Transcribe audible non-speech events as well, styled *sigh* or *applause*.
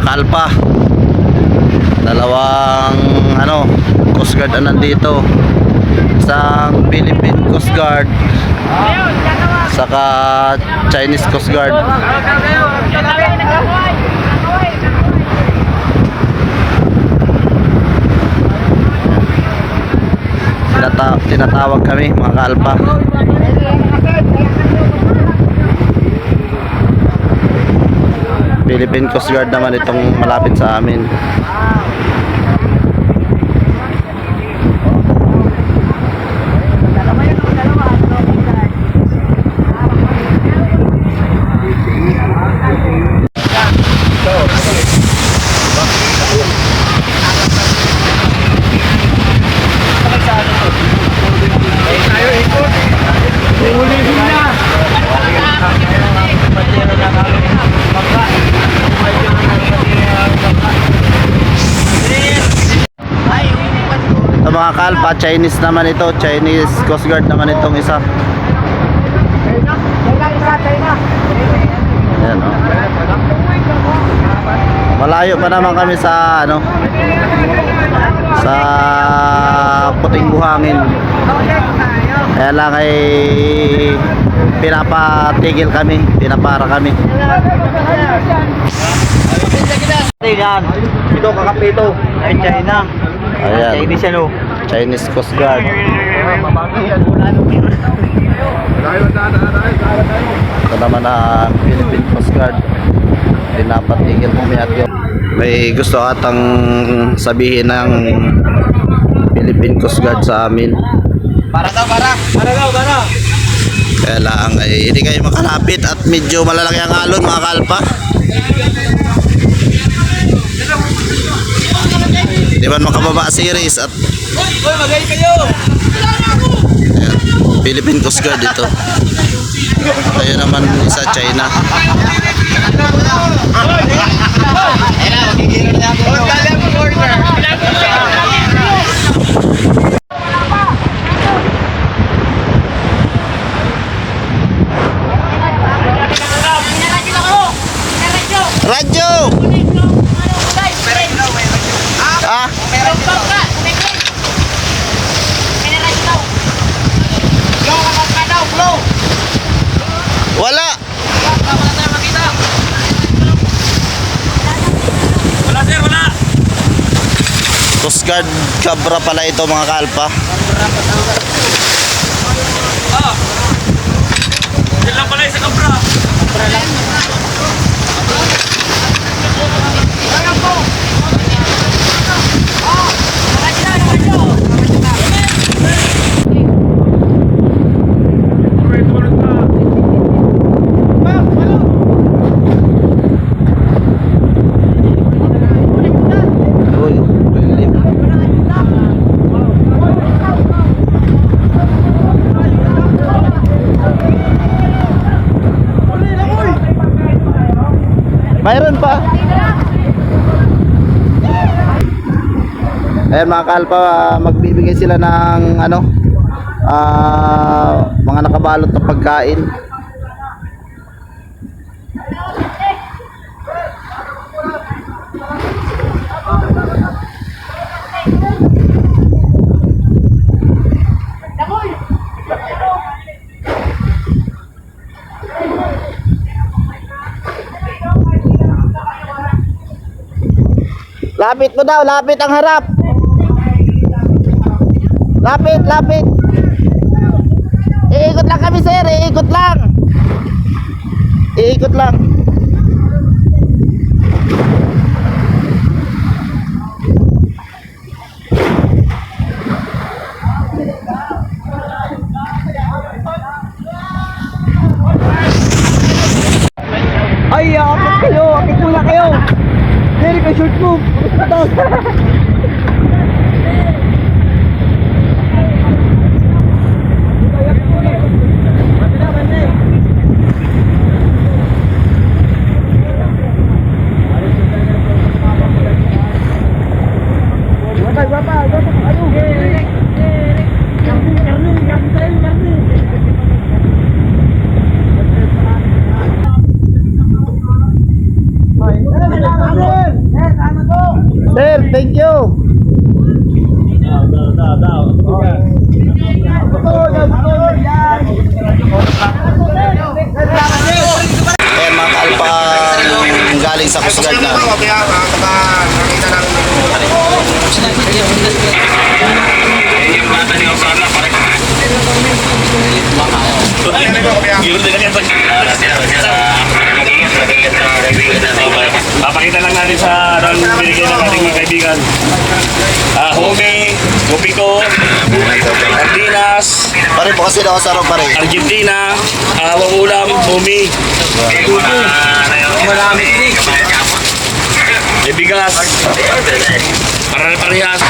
kalpa. Dalawang ano, Coast Guard na nandito. Isang Philippine Coast Guard saka Chinese Coast Guard. Tinata- tinatawag kami mga kalpa. Philippine Coast Guard naman itong malapit sa amin. Mga kalpa, Chinese naman ito. Chinese Coast Guard naman itong isa. Ayan, oh. Malayo pa naman kami sa ano sa puting buhangin. Kaya lang ay pinapatigil kami, pinapara kami. Tingnan. Ito kakapito. Ay China. Ayan. Chinese ano. Chinese Coast Guard. Ito naman ang Philippine Coast Guard. Pinapatigil pumiat yun. May gusto atang sabihin ng Philippine Coast Guard sa amin. Para daw, para. Para daw, para. Kaya lang ay hindi kayo makalapit at medyo malalaki ang alon mga kalpa. Di ba makababa series at Hoy, magaling kayo. Ayan, Philippine Coast Guard ito. Ayun naman sa China. Huwag galing mo, order. Ah, wala! Wala, sir, wala. Coast Guard Cabra pala ito mga kalpa. Ah. Yan lang pala yung sa kabra. Uy, Philip. Mayroon pa. Ayan mga kalpa, magbibigay sila ng ano, ah, mga nakabalot na pagkain. Lapit mo daw, lapit ang harap. Lapit, lapit. Iikot lang kami sir, iikot lang. Iikot lang. Ang short. *laughs* Papakita lang natin sa ano ang binigay ng ating mga kaibigan. Ah, Home, Gopiko, Ardinas, Pare po kasi daw sa pare. Argentina, Awang Ulam, Home, May bigas, para parehas.